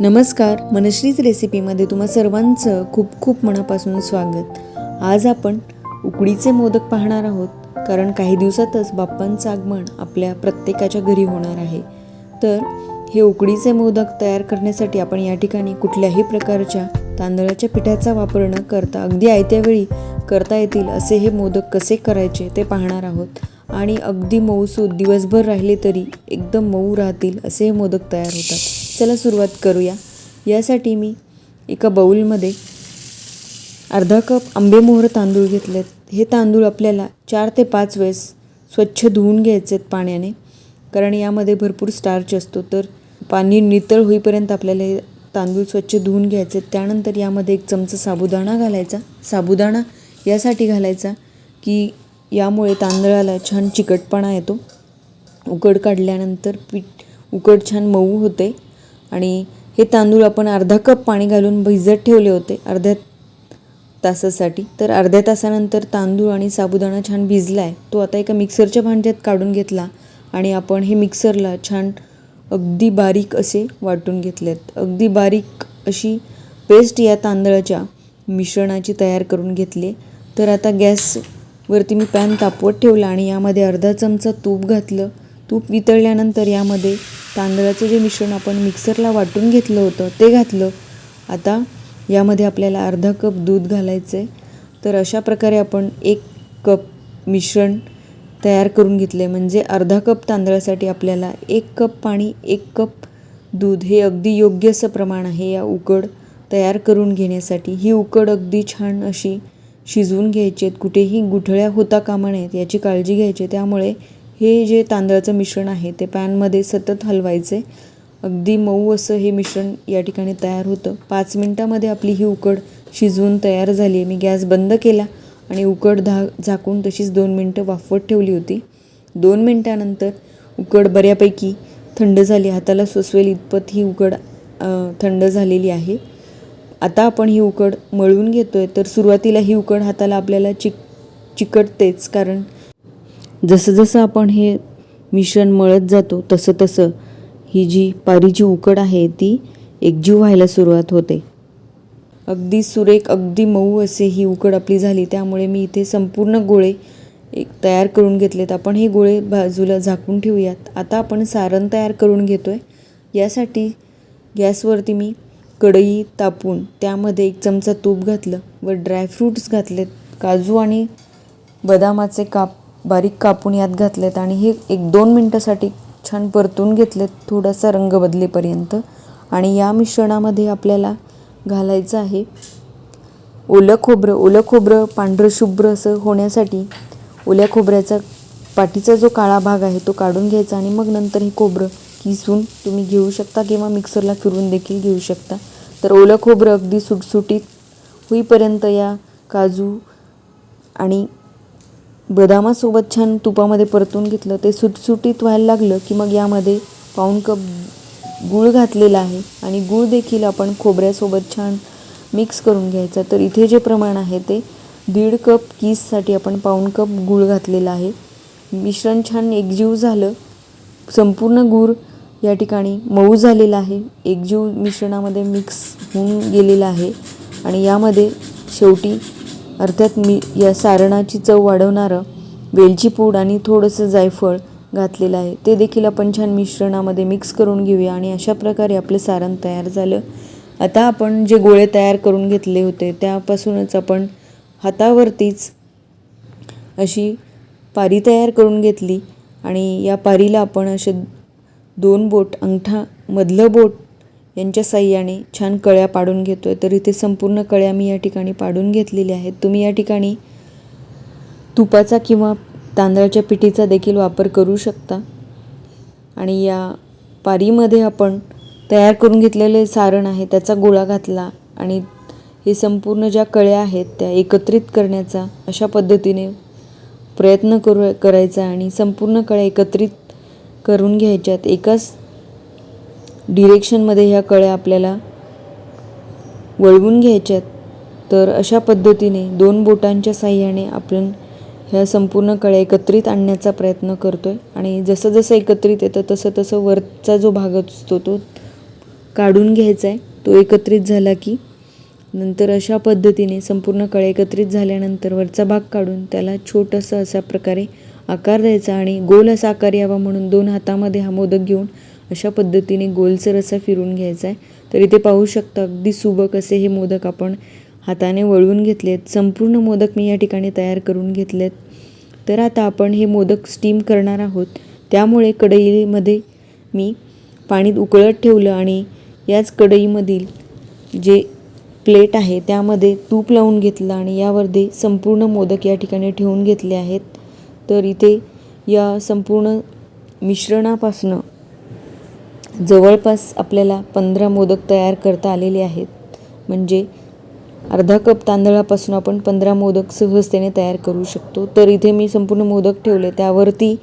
नमस्कार मनश्रीच रेसिपीमध्ये तुम्हा सर्वांचं खूप खूप मनापासून स्वागत. आज आपण उकडीचे मोदक पाहणार आहोत कारण काही दिवसातच बाप्पांचं आगमन आपल्या प्रत्येकाच्या घरी होणार आहे. तर हे उकडीचे मोदक तयार करण्यासाठी आपण या ठिकाणी कुठल्याही प्रकारच्या तांदळाच्या पिठाचा वापर न करता अगदी आयत्या वेळी करता येतील असे हे मोदक कसे करायचे ते पाहणार आहोत. आणि अगदी मऊसूद दिवसभर राहिले तरी एकदम मऊ राहतील असे हे मोदक तयार होतात. चला सुरुवात करूया. यासाठी मी एका बाऊलमध्ये अर्धा कप आंबेमोहर तांदूळ घेतलेत. हे तांदूळ आपल्याला चार ते पाच वेळेस स्वच्छ धुवून घ्यायचे आहेत पाण्याने. कारण यामध्ये भरपूर स्टार्च असतो. तर पाणी नितळ होईपर्यंत आपल्याला हे तांदूळ स्वच्छ धुवून घ्यायचे आहेत. त्यानंतर यामध्ये एक चमचा साबुदाणा घालायचा. साबुदाणा यासाठी घालायचा की यामुळे तांदळाला छान चिकटपणा येतो. उकड काढल्यानंतर पीठ उकड छान मऊ होते. आणि हे तांदूळ आपण अर्धा कप पाणी घालून भिजत ठेवले होते अर्ध्या तासासाठी. तर अर्ध्या तासानंतर तांदूळ आणि साबुदाणा छान भिजला आहे तो आता एका मिक्सरच्या भांड्यात काढून घेतला आणि आपण हे मिक्सरला छान अगदी बारीक असे वाटून घेतलेत. अगदी बारीक अशी पेस्ट या तांदळाच्या मिश्रणाची तयार करून घेतली. तर आता गॅसवरती मी पॅन तापवत ठेवला आणि यामध्ये अर्धा चमचा तूप घातलं. तूप वितळल्यानंतर यामध्ये तांदळाचं जे मिश्रण आपण मिक्सरला वाटून घेतलं होतं ते घातलं. आता यामध्ये आपल्याला अर्धा कप दूध घालायचं आहे तर अशा प्रकारे आपण एक कप मिश्रण तयार करून घेतले म्हणजे अर्धा कप तांदळासाठी आपल्याला एक कप पाणी एक कप दूध हे अगदी योग्य असं प्रमाण आहे या उकड तयार करून घेण्यासाठी. ही उकड अगदी छान अशी शिजवून घ्यायची आहेत. कुठेही गुठळ्या होता कामा नयेत याची काळजी घ्यायची त्यामुळे हे जे तांदळाचं मिश्रण आहे ते पॅनमध्ये सतत हलवायचे. अगदी मऊ असं हे मिश्रण या ठिकाणी तयार होतं. पाच मिनटामध्ये आपली ही उकड शिजवून तयार झाली आहे. मी गॅस बंद केला आणि उकड धा झाकून तशीच दोन मिनटं वाफवत ठेवली होती. दोन मिनटानंतर उकड बऱ्यापैकी थंड झाली. हाताला सोसवेल इतपत ही उकड थंड झालेली आहे. आता आपण ही उकड मळून घेतो आहे तर सुरुवातीला ही उकड हाताला आपल्याला चिक चिकटतेच कारण जसं जसं आपण हे मिश्रण मळत जातो तसं तसं ही जी पारीची उकड आहे ती एकजीव व्हायला सुरुवात होते. अगदी सुरेख अगदी मऊ असे ही उकड आपली झाली. त्यामुळे मी इथे संपूर्ण गोळे एक तयार करून घेतलेत. आपण हे गोळे बाजूला झाकून ठेवूयात. आता आपण सारण तयार करून घेतो आहे यासाठी गॅसवरती मी कढई तापून त्यामध्ये एक चमचा तूप घातलं व ड्रायफ्रूट्स घातलेत. काजू आणि बदामाचे काप बारीक कापून यात घातलेत आणि हे एक दोन मिनटासाठी छान परतून घेतलेत थोडासा रंग बदलेपर्यंत. आणि या मिश्रणामध्ये आपल्याला घालायचं आहे ओलं खोबरं. ओलं खोबरं पांढरं शुभ्र असं होण्यासाठी ओल्या खोबऱ्याचा पाठीचा जो काळा भाग आहे तो काढून घ्यायचा आणि मग नंतर हे खोबरं किसून तुम्ही घेऊ शकता किंवा मिक्सरला फिरून देखील घेऊ शकता. तर ओलं खोबरं अगदी सुटसुटीत होईपर्यंत या काजू आणि बदामासोबत छान तुपामध्ये परतून घेतलं ते सुटसुटीत व्हायला लागलं की मग यामध्ये पाऊण कप गूळ घातलेला आहे आणि गूळ देखील आपण खोबऱ्यासोबत छान मिक्स करून घ्यायचा. तर इथे जे प्रमाण आहे ते दीड कप कीससाठी आपण पाऊण कप गूळ घातलेला आहे. मिश्रण छान एकजीव झालं. संपूर्ण गूळ या ठिकाणी मऊ झालेला आहे. एकजीव मिश्रणामध्ये मिक्स होऊन गेलेला आहे आणि यामध्ये शेवटी अर्थात मी या सारणाची चव वाढवणारं वेलची पूड आणि थोडंसं जायफळ घातलेलं आहे. ते देखील आपण छान मिश्रणामध्ये मिक्स करून घेऊया आणि अशा प्रकारे आपलं सारण तयार झालं. आता आपण जे गोळे तयार करून घेतले होते त्यापासूनच आपण हातावरतीच अशी पारी तयार करून घेतली आणि या पारीला आपण असे दोन बोट अंगठा मधलं बोट यांच्या साह्याने छान कळ्या पाडून घेतो आहे तर इथे संपूर्ण कळ्या मी या ठिकाणी पाडून घेतलेल्या आहेत. तुम्ही या ठिकाणी तुपाचा किंवा तांदळाच्या पिठीचा देखील वापर करू शकता. आणि या पारीमध्ये आपण तयार करून घेतलेले सारण आहे त्याचा गोळा घातला आणि हे संपूर्ण ज्या कळ्या आहेत त्या एकत्रित करण्याचा अशा पद्धतीने प्रयत्न करू करायचा आणि संपूर्ण कळ्या एकत्रित करून घ्यायच्यात. एकाच डिरेक्शनमध्ये ह्या कळ्या आपल्याला वळवून घ्यायच्यात. तर अशा पद्धतीने दोन बोटांच्या साह्याने आपण ह्या संपूर्ण कळ्या एकत्रित आणण्याचा प्रयत्न करतो आहे आणि जसं जसं एकत्रित येतं तसं तसं वरचा जो भाग असतो तो काढून घ्यायचा आहे. तो एकत्रित झाला की नंतर अशा पद्धतीने संपूर्ण कळ्या एकत्रित झाल्यानंतर वरचा भाग काढून त्याला छोटंसं अशा प्रकारे आकार द्यायचा आणि गोल असा आकार यावा म्हणून दोन हातामध्ये हा मोदक घेऊन अशा पद्धतीने गोलसर असा फिरून घ्यायचा आहे. तर इथे पाहू शकता अगदी सुबक असे हे मोदक आपण हाताने वळवून घेतलेत. संपूर्ण मोदक मी या ठिकाणी तयार करून घेतलेत. तर आता आपण हे मोदक स्टीम करणार आहोत. त्यामुळे कढईमध्ये मी पाणी उकळत ठेवलं आणि याच कढईमधील जे प्लेट आहे त्यामध्ये तूप लावून घेतलं आणि यावरती संपूर्ण मोदक या ठिकाणी ठेवून घेतले आहेत. तर इथे या संपूर्ण मिश्रणापासनं जवळपास आपल्याला पंधरा मोदक तयार करता आलेले आहेत. म्हणजे अर्धा कप तांदळापासून आपण पंधरा मोदक सहजतेने तयार करू शकतो. तर इथे मी संपूर्ण मोदक ठेवले. त्यावरती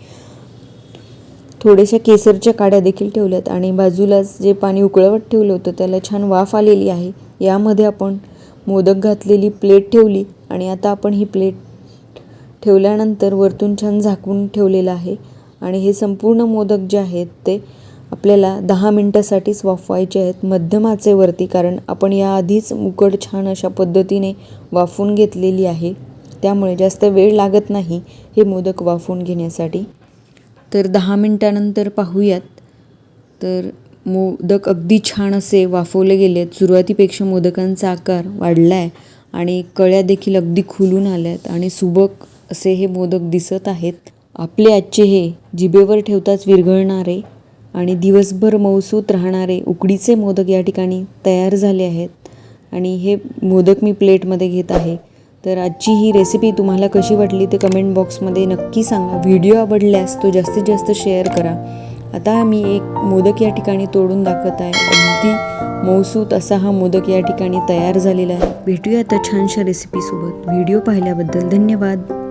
थोड्याशा केसरच्या काड्या देखील ठेवल्यात आणि बाजूलाच जे पाणी उकळवत ठेवलं होतं त्याला छान वाफ आलेली आहे. यामध्ये आपण मोदक घातलेली प्लेट ठेवली आणि आता आपण ही प्लेट ठेवल्यानंतर वरतून छान झाकून ठेवलेलं आहे. आणि हे संपूर्ण मोदक जे आहेत ते आपल्याला दहा मिनटासाठीच वाफवायचे आहेत. मध्यम आचेवरती कारण आपण याआधीच उकड छान अशा पद्धतीने वाफवून घेतलेली आहे. त्यामुळे जास्त वेळ लागत नाही हे मोदक वाफवून घेण्यासाठी. तर दहा मिनटानंतर पाहूयात. तर मोदक अगदी छान असे वाफवले गेले आहेत सुरुवातीपेक्षा मोदकांचा आकार वाढला आहे आणि कळ्या देखील अगदी खुलून आल्या आहेत आणि सुबक असे हे मोदक दिसत आहेत. आपले आजचे हे जिभेवर ठेवताच विरघळणारे आणि दिवसभर मौसूत राहणारे उकडीचे मोदक या ठिकाणी तयार झाले आहेत. आणि हे मोदक मी प्लेटमध्ये घेत आहे. तर आजची ही रेसिपी तुम्हाला कशी वाटली ते कमेंट बॉक्समध्ये नक्की सांगा. व्हिडिओ आवडल्यास तो जास्तीत जास्त शेअर करा. आता मी एक मोदक या ठिकाणी तोडून दाखवत आहे. अगदी मौसूत असा हा मोदक या ठिकाणी तयार झालेला आहे. भेटूया आता छानशा रेसिपीसोबत व्हिडिओ पाहिल्याबद्दल धन्यवाद.